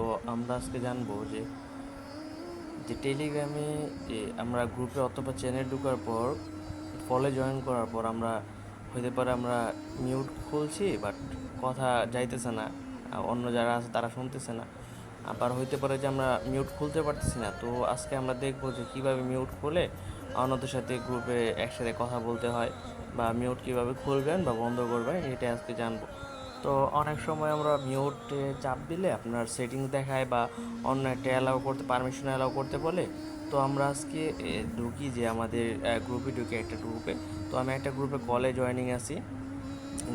তো আমরা আজকে জানব যে যে টেলিগ্রামে যে আমরা গ্রুপে অথবা চ্যানেল ঢোকার পর, ফলে জয়েন করার পর আমরা হতে পারে আমরা মিউট খুলছি বাট কথা যাইতেছে না। অন্য যারা আছে তারা শুনতেছে না। আবার হইতে পারে যে আমরা মিউট খুলতে পারতেছি না। তো আজকে আমরা দেখব যে কীভাবে মিউট খুলে অন্যদের সাথে গ্রুপে একসাথে কথা বলতে হয়, বা মিউট কীভাবে খুলবেন বা বন্ধ করবেন এটা আজকে জানব। তো অনেক সময় আমরা মিউটে চাপ দিলে আপনার সেটিংস দেখায় বা অন্য একটা অ্যালাউ করতে পারমিশন অ্যালাউ করতে বলে। তো আমরা আজকে ঢুকি যে আমাদের গ্রুপে ঢুকি একটা গ্রুপে তো আমি একটা গ্রুপে কলে জয়েনিং আছি।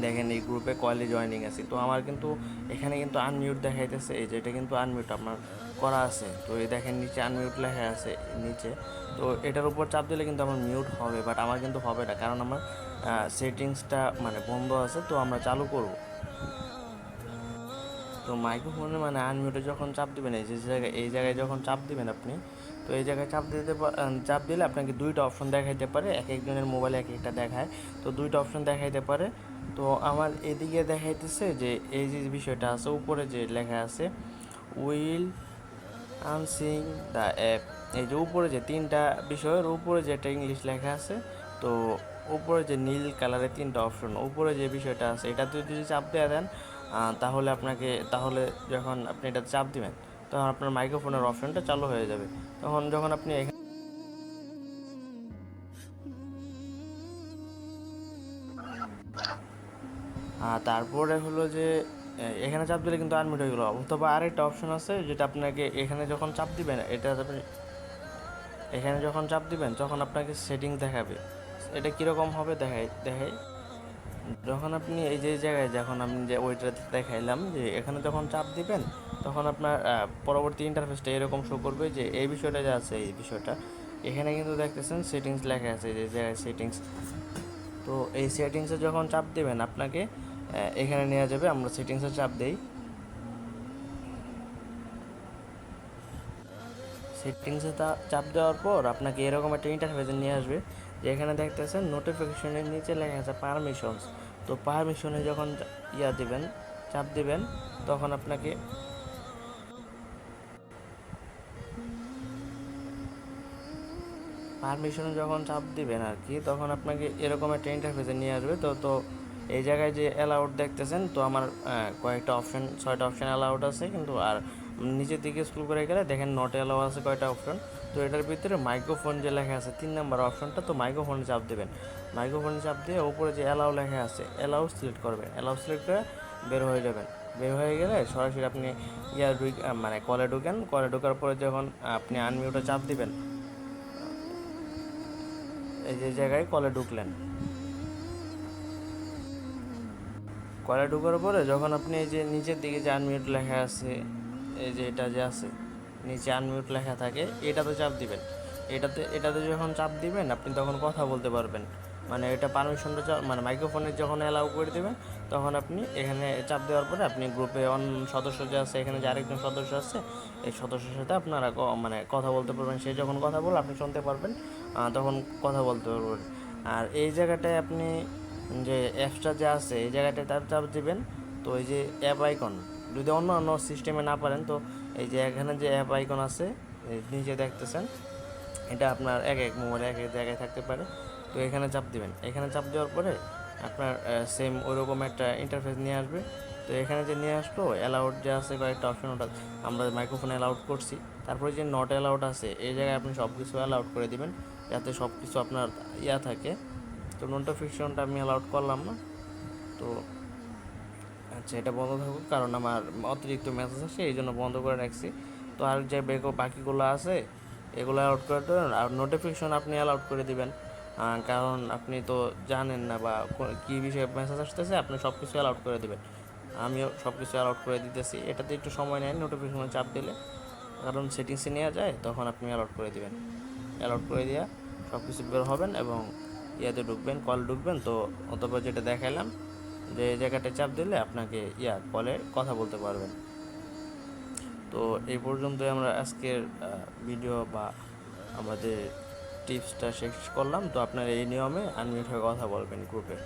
দেখেন এই গ্রুপে কলে জয়েনিং আছি। তো আমার কিন্তু এখানে কিন্তু আনমিউট দেখাইতেছে। এই যে এটা কিন্তু আনমিউট আপনার করা আছে। তো এই দেখেন নিচে আনমিউট লেখা আছে নিচে। তো এটার উপর চাপ দিলে কিন্তু আমার মিউট হবে বাট আমার কিন্তু হবে না। কারণ আমার সেটিংসটা মানে বন্ধ আছে, তো আমরা চালু করব। তো মাইক্রোফোনে মানে আনমিউটে যখন চাপ দিবেন, এই যে জায়গায়, এই জায়গায় যখন চাপ দেবেন আপনি, তো এই জায়গায় চাপ দিতে চাপ দিলে আপনাকে দুইটা অপশন দেখাইতে পারে, এক একজনের মোবাইলে এক একটা দেখায়। তো দুইটা অপশন দেখাইতে পারে। তো আমার এদিকে দেখাইতেছে যে, এই যে বিষয়টা আছে, উপরে যে লেখা আছে উইল আনসিং দ্য অ্যাপ এই যে উপরে যে তিনটা বিষয়ের উপরে যেটা ইংলিশ লেখা আছে, তো উপরে যে নীল কালারের তিনটা অপশন উপরে যে বিষয়টা আছে এটাতে যদি চাপ দেওয়া দেন তাহলে আপনাকে, তাহলে যখন আপনি এটা চাপ দিবেন, তখন আপনার মাইক্রোফোনের অপশনটা চালু হয়ে যাবে। তখন যখন আপনি তারপরে হলো যে এখানে চাপ দিলে কিন্তু আনমিট হয়ে গেলো। অথবা আরেকটা অপশন আছে, যেটা আপনাকে এখানে যখন চাপ দিবেন, এটা আপনি, এখানে যখন চাপ দিবেন, তখন আপনাকে সেটিং দেখাবে। এটা কীরকম হবে দেখাই দেখাই। যখন আপনি এই যে জায়গায় যখন আপনি যে ওইটা দেখাইলাম যে এখানে যখন চাপ দিবেন, তখন আপনার পরবর্তী ইন্টারফেসটা এরকম শো করবে যে এই বিষয়টা যে আছে এই বিষয়টা। এখানে কিন্তু দেখতেছেন সেটিংস লেখা আছে যে জায়গায় সেটিংস তো এই সেটিংসে যখন চাপ দেবেন আপনাকে এখানে নেওয়া যাবে, আমরা সেটিংসে চাপ দেই। সেটিংসে চাপ দেওয়ার পর আপনাকে এরকম একটা ইন্টারফেসে নিয়ে আসবে যে এখানে দেখতেছেন নোটিফিকেশনের নিচে লেখা আছে পারমিশনস তো পারমিশনে যখন ইয়া দিবেন, চাপ দিবেন, তখন আপনাকে পারমিশনে যখন চাপ দিবেন আর কি তখন আপনাকে এরকম একটা ইন্টারফেসে নিয়ে আসবে। তো তো এই জায়গায় যে অ্যালাউড দেখতেছেন, তো আমার কয়েকটা অপশন ছয়টা অপশন অ্যালাউড আছে, কিন্তু আর নিচের দিকে স্ক্রল করে গেলে দেখেন নট অ্যালাউ আছে কয়টা অপশন তো এটার ভিতরে মাইক্রোফোন যে লেখা আছে, তিন নাম্বার অপশনটা তো মাইক্রোফোনে চাপ দেবেন। মাইক্রোফোনে চাপ দিয়ে ওপরে যে অ্যালাউ লেখা আছে অ্যালাউ সিলেক্ট করবেন। অ্যালাউ সিলেক্ট করে বের হয়ে যাবেন। বের হয়ে গেলে সরাসরি আপনি ইয়ার মানে কলে ঢুকেন। কলে ঢোকার পরে যখন আপনি আনমিউটে চাপ দিবেন, এই যে জায়গায় কলে ঢুকলেন। কলে ঢুকার পরে যখন আপনি এই যে নিচের দিকে যে আনমিউট লেখা আছে এই যে এটা যে আছে, নিচে আনমিউট লেখা থাকে, এটাতে চাপ দিবেন। এটাতে এটাতে যখন চাপ দিবেন, আপনি তখন কথা বলতে পারবেন। মানে এটা পারমিশনটা মানে মাইক্রোফোনে যখন অ্যালাউ করে দেবেন, তখন আপনি এখানে চাপ দেওয়ার পরে আপনি গ্রুপে অন্য সদস্য যে আছে, এখানে যে আরেকজন সদস্য আছে, এই সদস্যের সাথে আপনারা মানে কথা বলতে পারবেন। সে যখন কথা বল আপনি শুনতে পারবেন তখন কথা বলতে পারবেন। আর এই জায়গাটায় আপনি যে অ্যাপসটা যে আছে, এই জায়গাটায় তার চাপ দিবেন, তো এই যে অ্যাপ আইকন যদি অন্য অন্য সিস্টেমে না পারেন, তো এই যে এখানে যে অ্যাপ আইকন আছে নিচে দেখতেছেন, এটা আপনার এক এক মোবাইলে এক এক জায়গায় থাকতে পারে। তো এখানে চাপ দেবেন। এখানে চাপ দেওয়ার পরে আপনার সেম ওইরকম একটা ইন্টারফেস নিয়ে আসবে। তো এখানে যে নিয়ে আসলো অ্যালাউড যে আছে কয়েকটা অপশন ওটা আমরা মাইক্রোফোন অ্যালাউড করছি। তারপরে যে নট অ্যালাউড আছে, এই জায়গায় আপনি সব কিছু অ্যালাউড করে দিবেন, যাতে সব কিছু আপনার ইয়া থাকে। তো নোটিফিকেশনটা আমি অ্যালাউড করলাম না। তো আচ্ছা এটা বন্ধ থাকুক, কারণ আমার অতিরিক্ত মেসেজ আসে, এই জন্য বন্ধ করে রাখছি। তো আর যে বেকো বাকিগুলো আছে, এগুলো অ্যালাউড করে দেবেন আর নোটিফিকেশন আপনি অ্যালাউট করে দিবেন। কারণ আপনি তো জানেন না বা কো- বিষয়ে মেসেজ আসতেছে, আপনি সব কিছু অ্যালাউট করে দেবেন। আমিও সব কিছু অ্যালাউড করে দিতেছি। এটাতে একটু সময় নেয় নোটিফিকেশনে চাপ দিলে। কারণ সেটিংসে নেওয়া যায়, তখন আপনি অ্যালাউট করে দিবেন। অ্যালাউট করে দেওয়া সব কিছু বের হবেন এবং ইয়াতে ঢুকবেন কল ঢুকবেন। তো অথবা যেটা দেখাইলাম যে জায়গাটা চাপ দিলে আপনাকে, ইয়া, কলে কথা বলতে পারবেন। তো এই পর্যন্তই আমরা আজকের ভিডিও বা আমাদের টিপসটা শেষ করলাম। তো আপনার এই নিয়মে আনমিউট হয়ে কথা বলবেন গ্রুপে